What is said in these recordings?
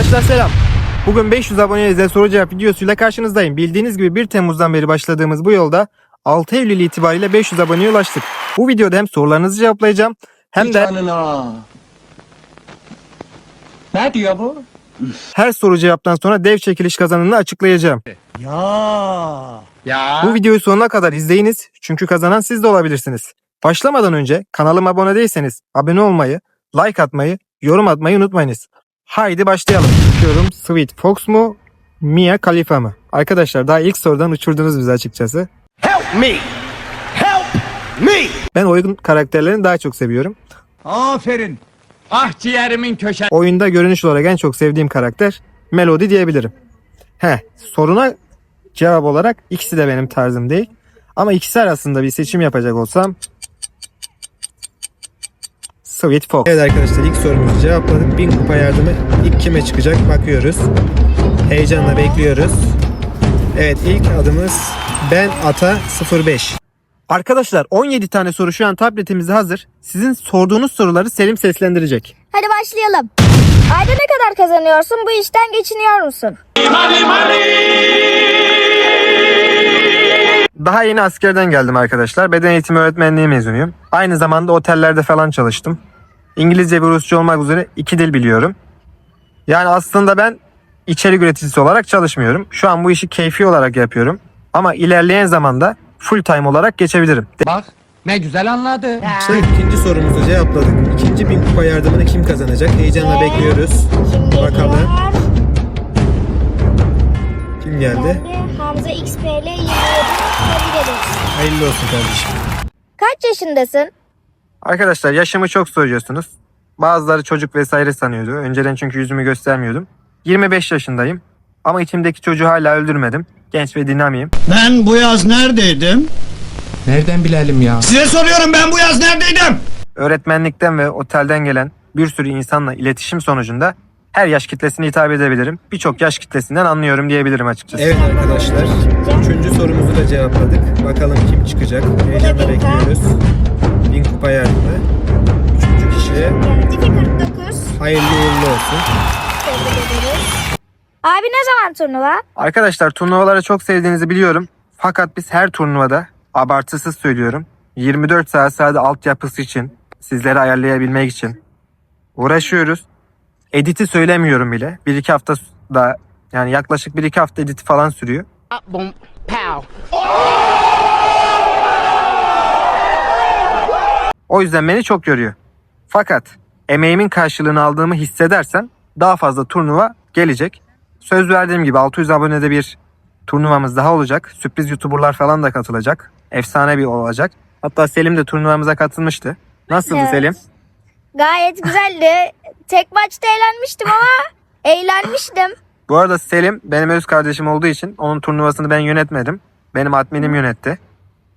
Arkadaşlar selam. Bugün 500 aboneye özel soru cevap videosuyla karşınızdayım. Bildiğiniz gibi 1 Temmuz'dan beri başladığımız bu yolda 6 Eylül itibariyle 500 aboneye ulaştık. Bu videoda hem sorularınızı cevaplayacağım hem de. Ne diyor bu? her soru cevaptan sonra dev çekiliş kazananını açıklayacağım. Ya. Ya. Bu videoyu sonuna kadar izleyiniz çünkü kazanan siz de olabilirsiniz. Başlamadan önce kanalıma abone değilseniz abone olmayı, like atmayı, yorum atmayı unutmayınız. Haydi başlayalım. Diyorum Sweet Fox mu, Mia Khalifa mı? Arkadaşlar daha ilk sorudan uçurdunuz bizi açıkçası. Help me. Help me. Ben oyun karakterlerini daha çok seviyorum. Aferin. Ah ciğerimin köşe. Oyunda görünüş olarak en çok sevdiğim karakter Melody diyebilirim. He, soruna cevap olarak ikisi de benim tarzım değil. Ama ikisi arasında bir seçim yapacak olsam Sweet Fox. Evet arkadaşlar ilk sorumuzu cevapladık. 1000 kupa yardımı ilk kime çıkacak bakıyoruz. Heyecanla bekliyoruz. Evet ilk adımız Ben Ata 05. Arkadaşlar 17 tane soru şu an tabletimizde hazır. Sizin sorduğunuz soruları Selim seslendirecek. Hadi başlayalım. Ayda ne kadar kazanıyorsun? Bu işten geçiniyor musun? Daha yeni askerden geldim arkadaşlar. Beden eğitimi öğretmenliği mezunuyum. Aynı zamanda otellerde falan çalıştım. İngilizce ve Rusça olmak üzere iki dil biliyorum. Yani aslında ben içerik üreticisi olarak çalışmıyorum. Şu an bu işi keyfi olarak yapıyorum. Ama ilerleyen zamanda full time olarak geçebilirim. Bak ne güzel anladı. İşte ikinci sorumuzu cevapladık. İkinci bin kupa yardımını kim kazanacak? Heyecanla bekliyoruz. Bakalım. Kim geldi? Geldi. Hamza XPL 27. Tebrik ederiz. Hayırlı olsun kardeşim. Kaç yaşındasın? Arkadaşlar yaşımı çok soruyorsunuz. Bazıları çocuk vesaire sanıyordu. Önceden çünkü yüzümü göstermiyordum. 25 yaşındayım. Ama içimdeki çocuğu hala öldürmedim. Genç ve dinamiyim. Ben bu yaz neredeydim? Nereden bilelim ya? Size soruyorum ben bu yaz neredeydim? Öğretmenlikten ve otelden gelen bir sürü insanla iletişim sonucunda her yaş kitlesine hitap edebilirim. Birçok yaş kitlesinden anlıyorum diyebilirim açıkçası. Evet arkadaşlar. Üçüncü sorumuzu da cevapladık. Bakalım kim çıkacak. Heyecanla bekliyoruz. Bin kupa yardımı. Üçüncü kişiye Geldi 49. hayırlı uğurlu olsun. Abi ne zaman turnuva? Arkadaşlar turnuvaları çok sevdiğinizi biliyorum. Fakat biz her turnuvada abartısız söylüyorum. 24 saat sadece altyapısı için, sizleri ayarlayabilmek için uğraşıyoruz. Editi söylemiyorum bile. 1-2 hafta da yani yaklaşık 1-2 hafta editi falan sürüyor. pow. O yüzden beni çok yoruyor. Fakat emeğimin karşılığını aldığımı hissedersem daha fazla turnuva gelecek. Söz verdiğim gibi 600 abonede bir turnuvamız daha olacak. Sürpriz YouTuber'lar falan da katılacak. Efsane bir olacak. Hatta Selim de turnuvamıza katılmıştı. Nasıldı Evet. Selim? Gayet güzeldi. Tek maçta eğlenmiştim ama eğlenmiştim. Bu arada Selim benim öz kardeşim olduğu için onun turnuvasını ben yönetmedim. Benim adminim yönetti.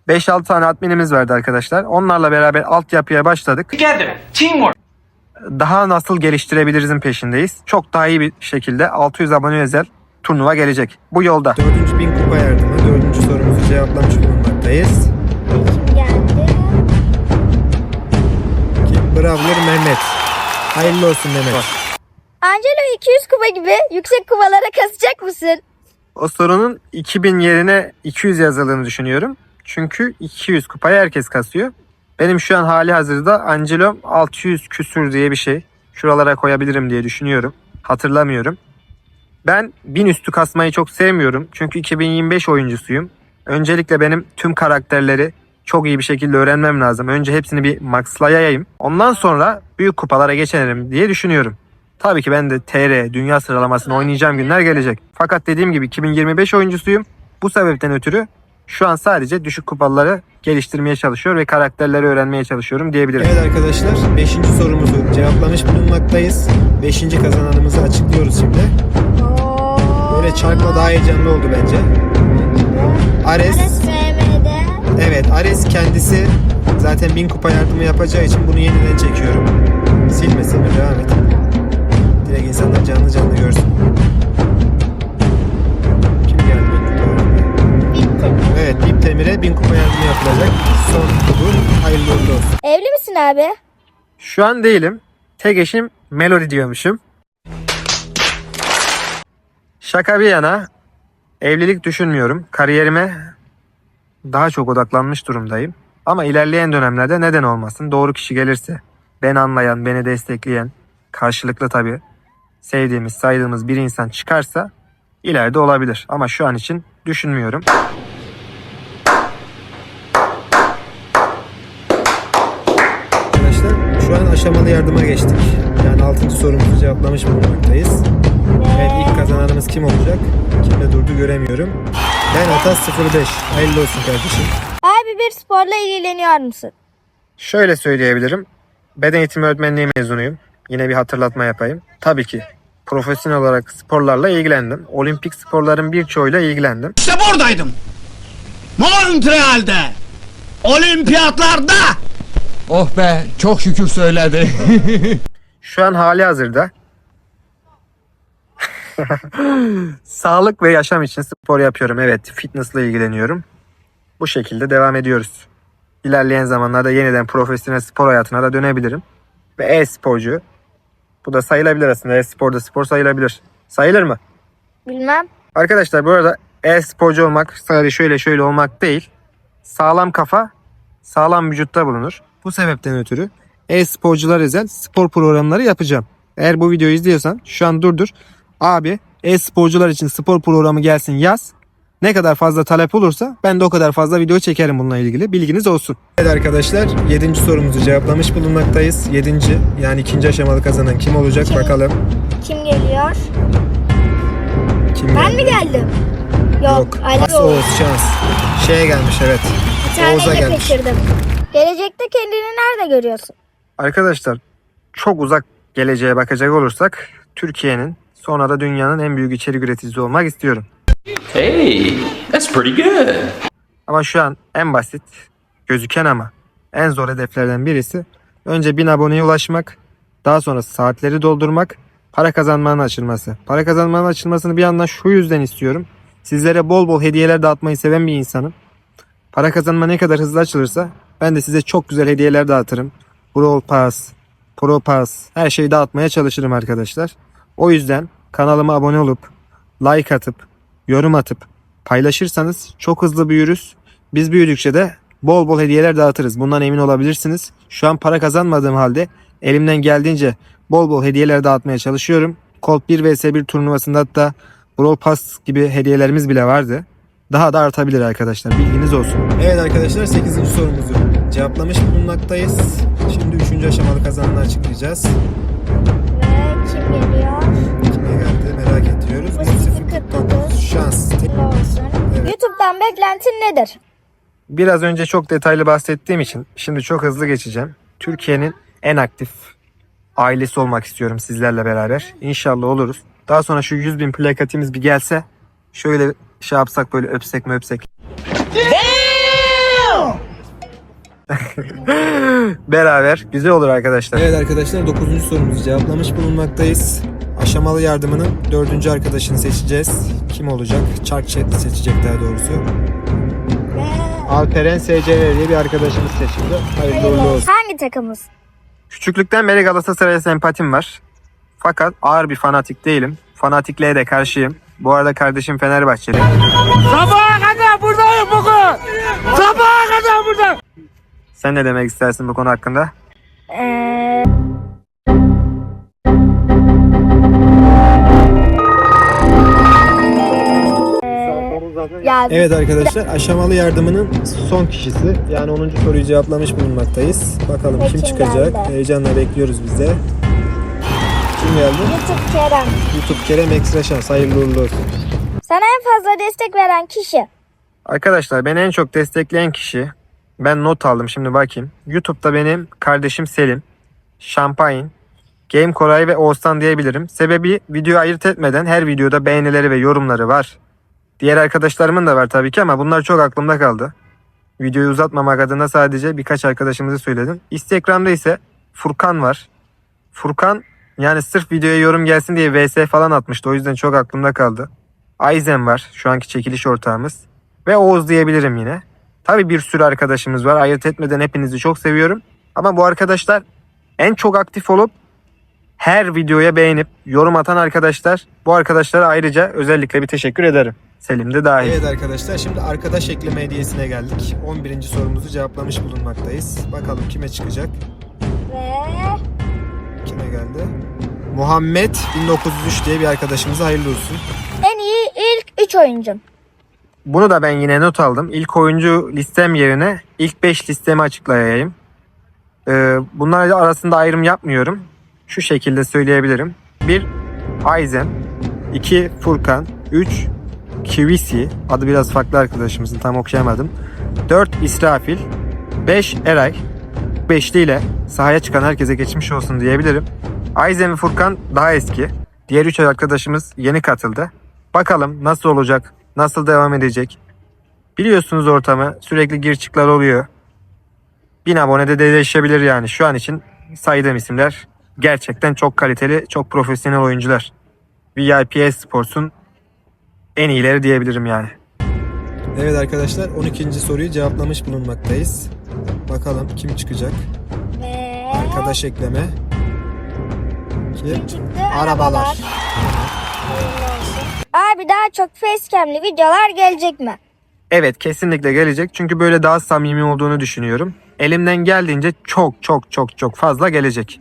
5-6 tane adminimiz vardı arkadaşlar. Onlarla beraber altyapıya başladık. Together. Teamwork. daha nasıl geliştirebilirizin peşindeyiz. Çok daha iyi bir şekilde 600 abone özel turnuva gelecek. Bu yolda. Dördüncü bin kupa yardımı. Dördüncü sorumuzu cevaplamış bulunmaktayız. Kim? Bravler Mehmet. Hayırlı olsun Mehmet. Angelo 200 kupa gibi yüksek kupalara kasacak mısın? O sorunun 2000 yerine 200 yazıldığını düşünüyorum. Çünkü 200 kupayı herkes kasıyor. Benim şu an hali hazırda Angelo 600 küsür diye bir şey. Şuralara koyabilirim diye düşünüyorum. Hatırlamıyorum. Ben 1000 üstü kasmayı çok sevmiyorum. Çünkü 2025 oyuncusuyum. Öncelikle benim tüm karakterleri çok iyi bir şekilde öğrenmem lazım. Önce hepsini bir maxlayayım. Ondan sonra büyük kupalara geçerim diye düşünüyorum. Tabii ki ben de TR dünya sıralamasını oynayacağım günler gelecek. Fakat dediğim gibi 2025 oyuncusuyum. Bu sebepten ötürü şu an sadece düşük kupaları geliştirmeye çalışıyor ve karakterleri öğrenmeye çalışıyorum diyebilirim. Evet arkadaşlar 5. sorumuzu cevaplamış bulunmaktayız. 5. kazananımızı açıklıyoruz şimdi. Böyle çarpma daha heyecanlı oldu bence. Ares. Evet Ares kendisi zaten 1000 kupa yardımı yapacağı için bunu yeniden çekiyorum. Silme silme devam et. Direkt insanlar canlı canlı görsün. Kim geldi 1000 kupa. Evet Bip Demir'e 1000 kupa yardımı yapılacak. Son tur hayırlı uğurlu olsun. Evli misin abi? Şu an değilim. Tek eşim Melody diyormuşum. Şaka bir yana evlilik düşünmüyorum. Kariyerime daha çok odaklanmış durumdayım. Ama ilerleyen dönemlerde neden olmasın? Doğru kişi gelirse, beni anlayan, beni destekleyen, karşılıklı tabii sevdiğimiz, saydığımız bir insan çıkarsa ileride olabilir. Ama şu an için düşünmüyorum. Arkadaşlar şu an aşamalı yardıma geçtik. Yani 6. sorumuzu cevaplamış bulunmaktayız. Evet ilk kazananımız kim olacak? Kimle durdu göremiyorum. Ben Atas 05. Hayırlı olsun kardeşim. Abi bir sporla ilgileniyor musun? Şöyle söyleyebilirim. Beden eğitimi öğretmenliği mezunuyum. Yine bir hatırlatma yapayım. Tabii ki profesyonel olarak sporlarla ilgilendim. Olimpik sporların birçoğuyla ilgilendim. İşte buradaydım. Montreal'de. Olimpiyatlarda. Oh be çok şükür söyledi. Şu an hali hazırda sağlık ve yaşam için spor yapıyorum. Evet, fitnessle ilgileniyorum. Bu şekilde devam ediyoruz. İlerleyen zamanlarda yeniden profesyonel spor hayatına da dönebilirim. Ve e-sporcu. Bu da sayılabilir aslında. E-sporda spor sayılabilir. Sayılır mı? Bilmem. Arkadaşlar bu arada e-sporcu olmak sadece şöyle şöyle olmak değil. Sağlam kafa sağlam vücutta bulunur. Bu sebepten ötürü e-sporcular özel spor programları yapacağım. Eğer bu videoyu izliyorsan şu an durdur. Abi e-sporcular için spor programı gelsin yaz. Ne kadar fazla talep olursa ben de o kadar fazla video çekerim bununla ilgili. Bilginiz olsun. Evet arkadaşlar 7. sorumuzu cevaplamış bulunmaktayız. 7. yani ikinci aşamalı kazanan kim olacak Kim? bakalım. Kim geliyor? Kim Ben mi geldim? Yok. Ali Pas Oğuz. Şans. Şeye gelmiş evet. Oğuz'a gelmiş. kaçırdım. Gelecekte kendini nerede görüyorsun? Arkadaşlar çok uzak geleceğe bakacak olursak Türkiye'nin sonra da dünyanın en büyük içerik üreticisi olmak istiyorum. Hey, that's pretty good. Ama şu an en basit gözüken ama en zor hedeflerden birisi önce 1000 aboneye ulaşmak, daha sonra saatleri doldurmak, para kazanmanın açılması. Para kazanmanın açılmasını bir yandan şu yüzden istiyorum. Sizlere bol bol hediyeler dağıtmayı seven bir insanım. Para kazanma ne kadar hızlı açılırsa ben de size çok güzel hediyeler dağıtırım. Brawl Pass, Pro Pass her şeyi dağıtmaya çalışırım arkadaşlar. O yüzden kanalıma abone olup like atıp yorum atıp paylaşırsanız çok hızlı büyürüz. Biz büyüdükçe de bol bol hediyeler dağıtırız. Bundan emin olabilirsiniz. Şu an para kazanmadığım halde elimden geldiğince bol bol hediyeler dağıtmaya çalışıyorum. Colt 1 vs 1 turnuvasında hatta Brawl Pass gibi hediyelerimiz bile vardı. Daha da artabilir arkadaşlar. Bilginiz olsun. Evet arkadaşlar 8. sorumuzu cevaplamış bulunmaktayız. Şimdi 3. aşamalı kazananı açıklayacağız. Ve kim geliyor? Şans. Hayırlı olsun. Evet. YouTube'dan beklentin nedir? Biraz önce çok detaylı bahsettiğim için şimdi çok hızlı geçeceğim. Türkiye'nin en aktif ailesi olmak istiyorum sizlerle beraber. İnşallah oluruz. Daha sonra şu 100 bin plakatimiz bir gelse şöyle şey yapsak böyle öpsek mi öpsek. beraber güzel olur arkadaşlar. Evet arkadaşlar 9. sorumuzu cevaplamış bulunmaktayız. Aşamalı yardımının 4. arkadaşını seçeceğiz. Kim olacak? Çark Chat seçecek daha doğrusu. Alperen SCV diye bir arkadaşımız seçildi. Hayırlı hayırlı uğurlu olsun. olsun. Hangi takımız? Küçüklükten beri Galatasaray'a sempatim var. Fakat ağır bir fanatik değilim. Fanatikliğe de karşıyım. Bu arada kardeşim Fenerbahçeli. Sabaha kadar buradayım bugün. Sabaha kadar burada. Sen ne demek istersin bu konu hakkında? Ya Evet arkadaşlar aşamalı yardımının son kişisi. Yani 10. soruyu cevaplamış bulunmaktayız. Bakalım Ve kim kim çıkacak? geldi? Heyecanla bekliyoruz biz de. Kim geldi? YouTube Kerem. YouTube Kerem Ekstra Şans. Hayırlı uğurlu olsun. Sana en fazla destek veren kişi. Arkadaşlar beni en çok destekleyen kişi ben not aldım şimdi bakayım. YouTube'da benim kardeşim Selim, Şampayn, Game Koray ve Oğuzhan diyebilirim. Sebebi video ayırt etmeden her videoda beğenileri ve yorumları var. Diğer arkadaşlarımın da var tabii ki ama bunlar çok aklımda kaldı. Videoyu uzatmamak adına sadece birkaç arkadaşımızı söyledim. Instagram'da ise Furkan var. Furkan yani sırf videoya yorum gelsin diye VS falan atmıştı. O yüzden çok aklımda kaldı. Aizen var şu anki çekiliş ortağımız. Ve Oğuz diyebilirim yine. Tabii bir sürü arkadaşımız var. Ayırt etmeden hepinizi çok seviyorum. Ama bu arkadaşlar en çok aktif olup her videoya beğenip yorum atan arkadaşlar bu arkadaşlara ayrıca özellikle bir teşekkür ederim. Selim de dahil. Evet arkadaşlar şimdi arkadaş ekleme hediyesine geldik. 11. sorumuzu cevaplamış bulunmaktayız. Bakalım kime çıkacak? Ve Kime geldi? Muhammed 1903 diye bir arkadaşımıza hayırlı olsun. en iyi ilk 3 oyuncum. Bunu da ben yine not aldım. İlk oyuncu listem yerine ilk 5 listemi açıklayayım. Ee, bunlar arasında ayrım yapmıyorum. Şu şekilde söyleyebilirim. 1. Aizen 2. Furkan 3. Kivisi adı biraz farklı arkadaşımızın tam okuyamadım. 4. İsrafil 5. Eray 5'li ile sahaya çıkan herkese geçmiş olsun diyebilirim. Aizen ve Furkan daha eski. Diğer 3 arkadaşımız yeni katıldı. Bakalım nasıl olacak, nasıl devam edecek. Biliyorsunuz ortamı sürekli gir çıklar oluyor. 1000 abonede de değişebilir yani. Şu an için saydığım isimler gerçekten çok kaliteli, çok profesyonel oyuncular. VIP Sports'un en iyileri diyebilirim yani. Evet arkadaşlar 12. soruyu cevaplamış bulunmaktayız. Bakalım kim çıkacak? Ve Arkadaş ekleme. Kim? çıktı? Arabalar. Abi daha çok facecam'li videolar gelecek mi? Evet kesinlikle gelecek. Çünkü böyle daha samimi olduğunu düşünüyorum. Elimden geldiğince çok çok çok çok fazla gelecek.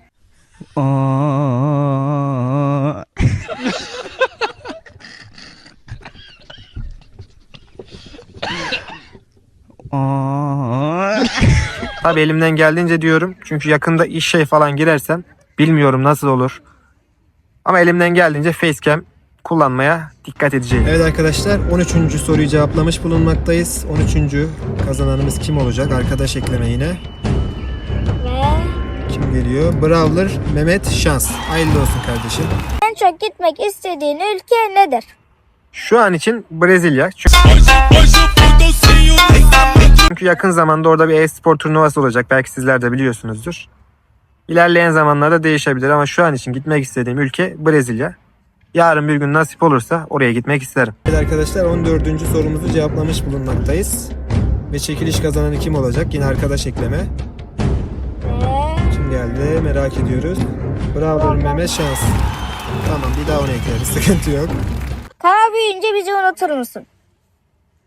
Tabii elimden geldiğince diyorum. Çünkü yakında iş şey falan girersem bilmiyorum nasıl olur. Ama elimden geldiğince facecam kullanmaya dikkat edeceğim. Evet arkadaşlar 13. soruyu cevaplamış bulunmaktayız. 13. kazananımız kim olacak? Arkadaş ekleme yine. Kim geliyor? Brawler Mehmet Şans. Hayırlı olsun kardeşim. en çok gitmek istediğin ülke nedir? Şu an için Brezilya. Çünkü Çünkü yakın zamanda orada bir e-spor turnuvası olacak. Belki sizler de biliyorsunuzdur. İlerleyen zamanlarda değişebilir ama şu an için gitmek istediğim ülke Brezilya. Yarın bir gün nasip olursa oraya gitmek isterim. Evet arkadaşlar 14. sorumuzu cevaplamış bulunmaktayız. Ve çekiliş kazananı kim olacak? Yine arkadaş ekleme. Geldi merak ediyoruz. Bravo Mehmet Şans. Tamam bir daha onu ekleriz sıkıntı yok. Kara büyüyünce bizi unutur musun?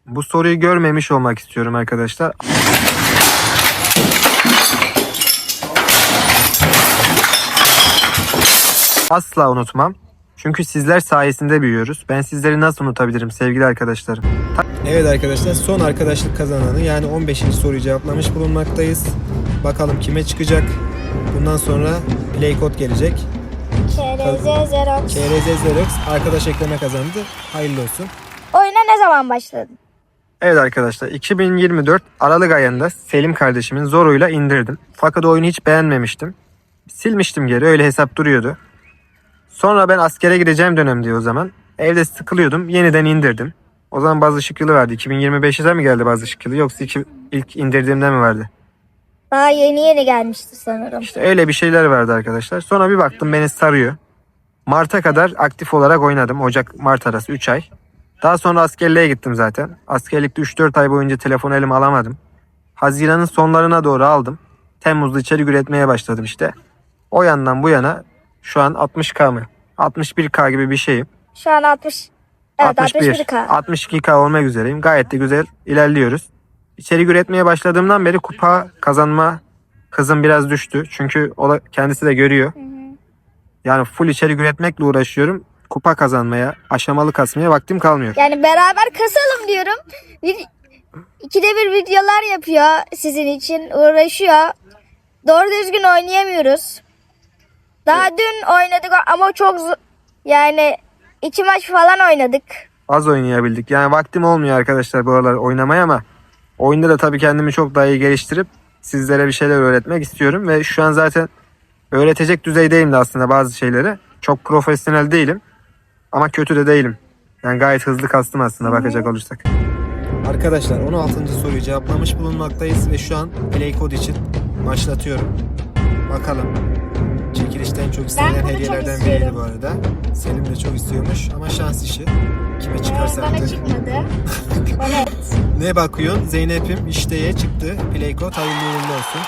Bu soruyu görmemiş olmak istiyorum arkadaşlar. Asla unutmam. Çünkü sizler sayesinde büyüyoruz. Ben sizleri nasıl unutabilirim sevgili arkadaşlarım? Evet arkadaşlar son arkadaşlık kazananı yani 15. soruyu cevaplamış bulunmaktayız. Bakalım kime çıkacak? Bundan sonra play code gelecek. KRZ Xerox. KRZ Xerox arkadaş ekleme kazandı. Hayırlı olsun. Oyuna ne zaman başladın? Evet arkadaşlar 2024 Aralık ayında Selim kardeşimin zoruyla indirdim. Fakat oyunu hiç beğenmemiştim. Silmiştim geri öyle hesap duruyordu. Sonra ben askere gideceğim dönemdi o zaman. Evde sıkılıyordum yeniden indirdim. O zaman bazı ışık yılı verdi. 2025'e mi geldi bazı ışık yılı yoksa iki- ilk indirdiğimde mi verdi? Daha yeni yeni gelmişti sanırım. İşte öyle bir şeyler verdi arkadaşlar. Sonra bir baktım beni sarıyor. Mart'a kadar aktif olarak oynadım. Ocak-Mart arası 3 ay. Daha sonra askerliğe gittim zaten. Askerlikte 3-4 ay boyunca telefonu elime alamadım. Haziran'ın sonlarına doğru aldım. Temmuz'da içerik üretmeye başladım işte. O yandan bu yana şu an 60k mı? 61k gibi bir şeyim. Şu an 60. Evet 61K. 62k olmak üzereyim. Gayet de güzel ilerliyoruz. İçerik üretmeye başladığımdan beri kupa kazanma hızım biraz düştü. Çünkü o da kendisi de görüyor. Yani full içerik üretmekle uğraşıyorum. Kupa kazanmaya, aşamalı kasmaya vaktim kalmıyor. Yani beraber kasalım diyorum. Bir, ikide bir videolar yapıyor sizin için uğraşıyor. Doğru düzgün oynayamıyoruz. Daha dün oynadık ama çok zo- yani iki maç falan oynadık. Az oynayabildik. Yani vaktim olmuyor arkadaşlar bu aralar oynamaya ama oyunda da tabii kendimi çok daha iyi geliştirip sizlere bir şeyler öğretmek istiyorum. Ve şu an zaten öğretecek düzeydeyim de aslında bazı şeyleri. Çok profesyonel değilim ama kötü de değilim. Yani gayet hızlı kastım aslında bakacak olursak. Arkadaşlar 16. soruyu cevaplamış bulunmaktayız ve şu an Play Code için başlatıyorum. Bakalım. Çok çok hediyelerden biriydi bu arada. Selim de çok istiyormuş ama şans işi. Kime çıkarsa Bana artık. çıkmadı. Evet. Ne bakıyorsun? Zeynep'im işteye çıktı. Play Code hayırlı uğurlu olsun.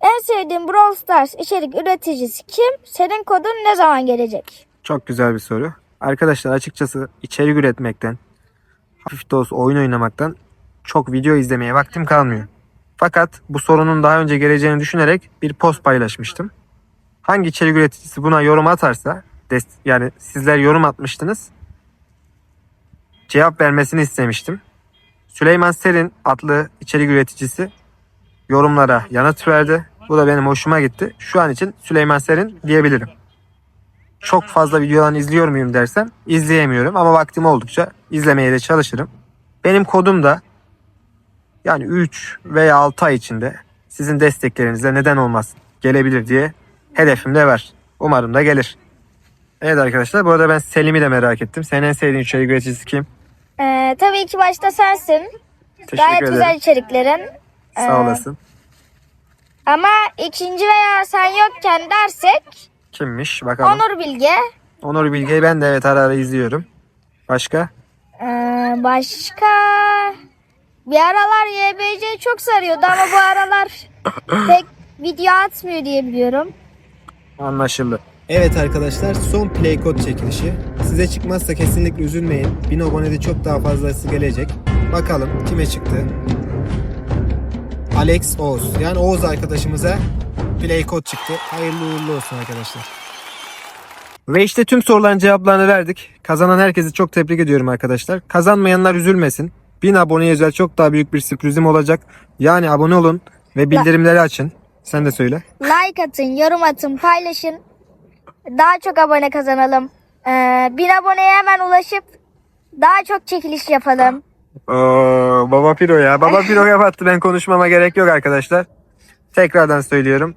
En En sevdiğin Brawl Stars içerik üreticisi kim? Senin kodun ne zaman gelecek? Çok güzel bir soru. Arkadaşlar açıkçası içerik üretmekten, hafif de olsa oyun oynamaktan çok video izlemeye vaktim kalmıyor. Fakat bu sorunun daha önce geleceğini düşünerek bir post paylaşmıştım. Hangi içerik üreticisi buna yorum atarsa, yani sizler yorum atmıştınız, cevap vermesini istemiştim. Süleyman Serin adlı içerik üreticisi yorumlara yanıt verdi. Bu da benim hoşuma gitti. Şu an için Süleyman Serin diyebilirim çok fazla videolarını izliyor muyum dersem izleyemiyorum ama vaktim oldukça izlemeye de çalışırım. Benim kodum da yani 3 veya 6 ay içinde sizin desteklerinize neden olmaz gelebilir diye hedefim de var. Umarım da gelir. Evet arkadaşlar bu arada ben Selim'i de merak ettim. Senin en sevdiğin içerik üreticisi kim? Ee, tabii ki başta sensin. Teşekkür Gayet ederim. güzel içeriklerin. Sağ Ee, olasın. Ama ikinci veya sen yokken dersek Kimmiş bakalım. Onur, Onur Bilge. Bilge'yi ben de evet ara ara izliyorum. Başka? Ee, başka bir aralar YBC çok sarıyordu ama bu aralar pek video atmıyor diye biliyorum. Anlaşıldı. Evet arkadaşlar son play code çekilişi. Size çıkmazsa kesinlikle üzülmeyin. 1000 abonede çok daha fazlası gelecek. Bakalım kime çıktı? Alex Oğuz. Yani Oğuz arkadaşımıza play code çıktı. Hayırlı uğurlu olsun arkadaşlar. Ve işte tüm soruların cevaplarını verdik. Kazanan herkesi çok tebrik ediyorum arkadaşlar. Kazanmayanlar üzülmesin. 1000 aboneye özel çok daha büyük bir sürprizim olacak. Yani abone olun ve bildirimleri açın. Sen de söyle. Like atın, yorum atın, paylaşın. Daha çok abone kazanalım. Ee, bin aboneye hemen ulaşıp daha çok çekiliş yapalım. Oo, Baba Piro ya. Baba Piro kapattı. Ben konuşmama gerek yok arkadaşlar. Tekrardan söylüyorum.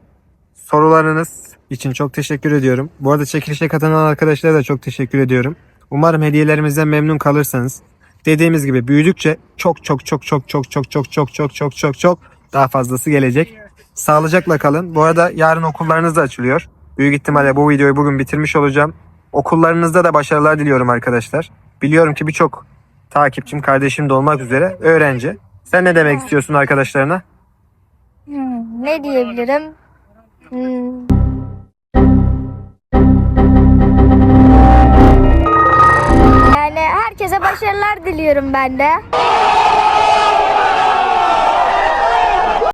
Sorularınız için çok teşekkür ediyorum. Bu arada çekilişe katılan arkadaşlara da çok teşekkür ediyorum. Umarım hediyelerimizden memnun kalırsanız. Dediğimiz gibi büyüdükçe çok çok çok çok çok çok çok çok çok çok çok çok daha fazlası gelecek. Sağlıcakla kalın. Bu arada yarın okullarınız da açılıyor. Büyük ihtimalle bu videoyu bugün bitirmiş olacağım. Okullarınızda da başarılar diliyorum arkadaşlar. Biliyorum ki birçok takipçim, kardeşim de olmak üzere öğrenci. Sen ne demek istiyorsun arkadaşlarına? Hmm, ne diyebilirim? Hmm. Yani herkese başarılar diliyorum ben de.